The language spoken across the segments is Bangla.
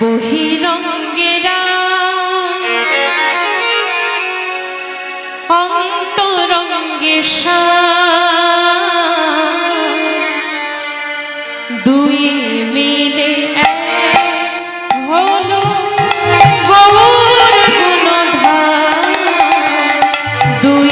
বহিরঙ্গেরা অন্তরঙ্গে দুই মিলে হলো গৌর গুণধার। দুই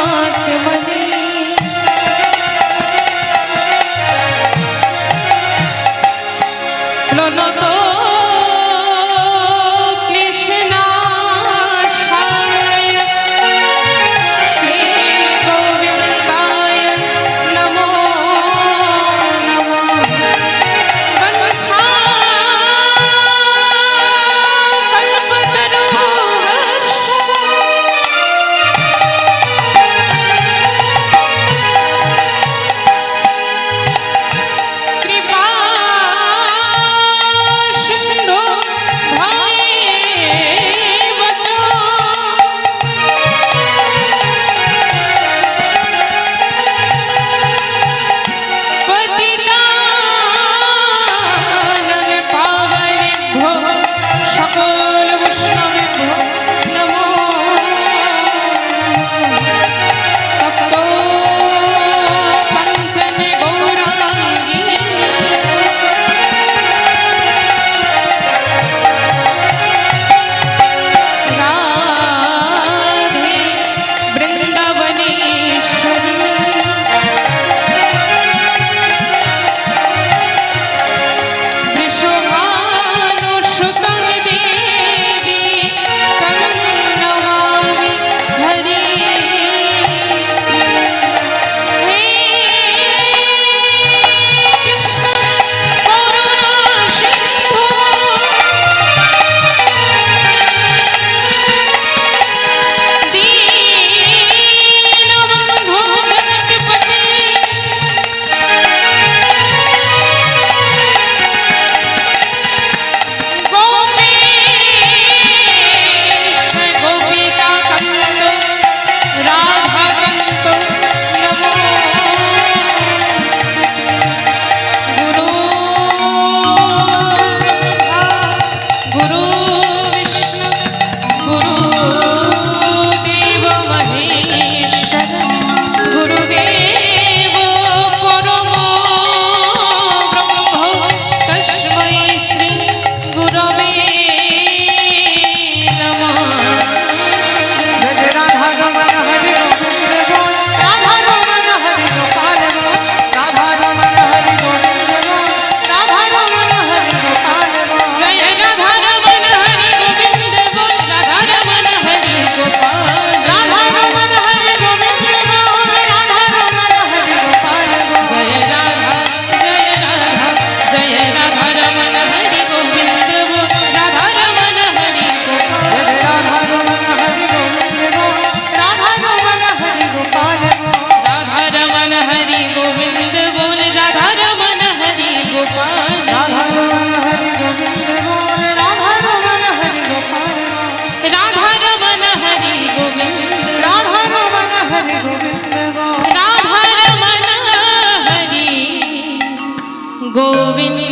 রাত Govind